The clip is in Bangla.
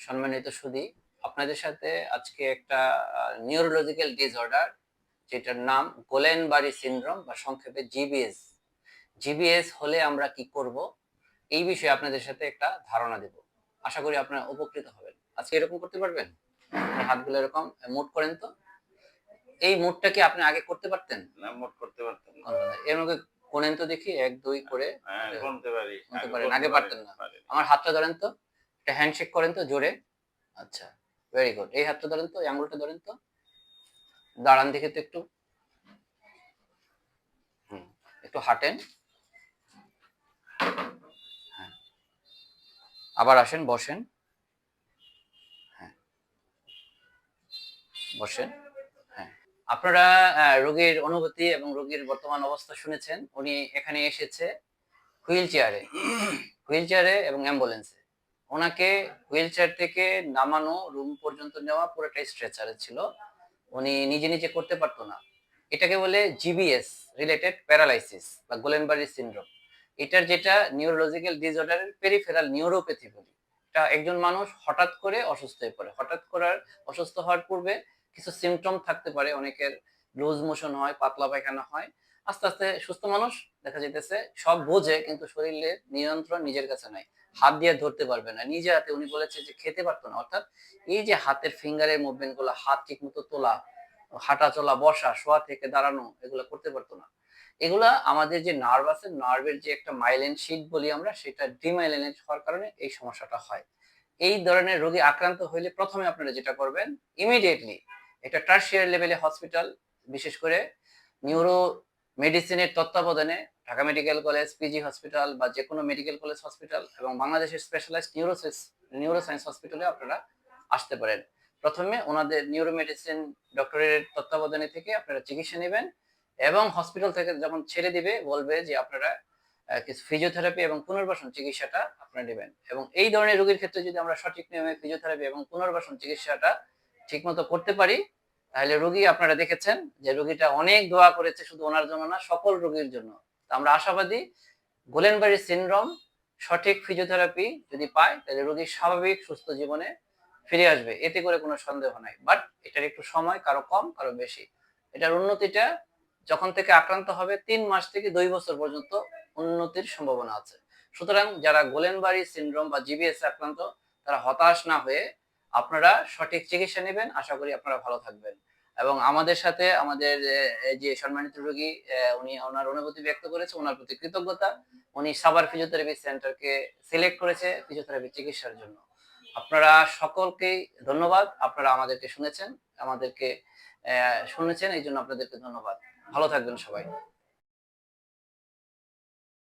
সম্মানিত সুদী আপনাদের সাথে আজকে একটা নিউরোলজিক্যাল ডিসঅর্ডার যেটার নাম গোলেনবারি সিনড্রোম বা সংক্ষেপে জিবিএস জিবিএস হলে আমরা কি করব? এই বিষয়ে আপনাদের সাথে একটা ধারণা দেব। আশা করি আপনারা উপকৃত হবেন। আজকে এরকম করতে পারবেন? হাতগুলো এরকম মুট করেন তো। এই মুটটা কি আপনি আগে করতে পারতেন? না মোট করতে পারতাম না। এর মধ্যে কোনেন তো দেখি এক দুই করে হ্যাঁ বলতে পারি। আগে বলতে আগে পারি, পারতেন না। আমার হাতটা ধরেন তো। একটা হ্যান্ডশেক করেন তো জোরে? আচ্ছা ভেরি গুড এই হাতটা ধরেন তো এই আঙুলটা ধরেন তো। দাঁড়ান দেখে তো একটু। হুম, একটু হাঁটেন। হ্যাঁ। আবার আসেন বসেন। হ্যাঁ। বসেন। হ্যাঁ। আপনারা রোগীর অনুভূতি এবং রোগীর বর্তমান অবস্থা শুনেছেন। উনি এখানে এসেছে হুইল চেয়ারে। হুইল চেয়ারে এবং অ্যাম্বুলেন্সে। ওনাকে হুইল চেয়ার থেকে নামানো রুম পর্যন্ত নেওয়া পুরোটাই স্ট্রেচারে ছিল। উনি নিজে নিজে করতে পারতো না। এটাকে বলে জিবিএস রিলেটেড প্যারালাইসিস বা গোলেনবারি সিনড্রোম এটার যেটা নিউরোলজিক্যাল ডিসঅর্ডারের পেরিফেরাল নিউরোপ্যাথি বলি। এটা একজন মানুষ হঠাৎ করে অসুস্থ হয়ে পড়ে। হঠাৎ করার অসুস্থ হওয়ার পূর্বে কিছু সিমটম থাকতে পারে। অনেকের লুজ মোশন হয়, পাতলা পায়খানা হয়। আস্তে আস্তে সুস্থ মানুষ, দেখা যেতেছে সব বোঝে, কিন্তু শরীরের নিয়ন্ত্রণ নিজের কাছে নাই। হাত দিয়ে ধরতে পারবে না। নিজে হাতে উনি বলেছে যে খেতে পারতো না। অর্থাৎ এই যে হাতের ফিঙ্গারের মুভমেন্টগুলো, হাত ঠিক মতো তোলা, হাঁটা চলা, বসা, শোয়া থেকে দাঁড়ানো, এগুলো করতে পারতো না। এগুলা আমাদের যে নার্ভ আছে নার্ভের যে একটা মাইলেন শিট বলি আমরা, সেটা ডিমাইলেনেট হওয়ার কারণে এই সমস্যাটা হয়। এই ধরনের রোগী আক্রান্ত হইলে প্রথমে আপনারা যেটা করবেন ইমিডিয়েটলি একটা টার্সিয়ার লেভেলে হসপিটাল বিশেষ করে নিউরো মেডিসিনের তত্ত্বাবধানে Dhaka medical college PG hospital বা যে কোনো মেডিকেল কলেজ হসপিটাল এবং বাংলাদেশের স্পেশালাইজড নিউরোসাইন্স নিউরোসায়েন্স হসপিটালে আপনারা আসতে পারেন। প্রথমে ওনাদের নিউরো মেডিসিন ডক্টরের তত্ত্বাবধানে থেকে আপনারা চিকিৎসা নেবেন এবং হসপিটাল থেকে যখন ছেড়ে দিবে, বলবে যে আপনারা কিছু ফিজিওথেরাপি এবং পুনর্বাসন চিকিৎসাটা আপনারা নেবেন। এবং এই ধরনের রোগীর ক্ষেত্রে যদি আমরা সঠিক নিয়মে ফিজিওথেরাপি এবং পুনর্বাসন চিকিৎসাটা ঠিকমতো করতে পারি তাহলে রোগী আপনারা দেখেছেন যে রোগীটা অনেক দোয়া করেছে শুধু ওনার জন্য না, সকল রোগীর জন্য। আমরা আশাবাদী গোলেনবারি সিনড্রোম সঠিক ফিজিওথেরাপি যদি পায়, তাহলে রোগী স্বাভাবিক সুস্থ জীবনে ফিরে আসবে। এতে করে কোনো সন্দেহ নাই। বাট এটার একটু সময়, কারও কম, কারও বেশি। এটার উন্নতিটা যখন থেকে আক্রান্ত হবে, তিন মাস থেকে দুই বছর পর্যন্ত উন্নতির সম্ভাবনা আছে। সুতরাং যারা গোলেনবারি সিনড্রোম বা জিবিএস আক্রান্ত, তারা হতাশ না হয়ে আপনারা সঠিক চিকিৎসা নেবেন, আশা করি আপনারা ভালো থাকবেন। এবং আমাদের সাথে আমাদের যে সম্মানিত রোগী উনি ওনার অনুভূতি ব্যক্ত করেছে, ওনার প্রতি কৃতজ্ঞতা। উনি সাবার ফিজিওথেরাপি সেন্টারকে সিলেক্ট করেছে ফিজিওথেরাপি চিকিৎসার জন্য। আপনারা সকলকেই ধন্যবাদ। আপনারা আমাদেরকে শুনেছেন আমাদেরকে শুনেছেন, এই জন্য আপনাদেরকে ধন্যবাদ। ভালো থাকবেন সবাই।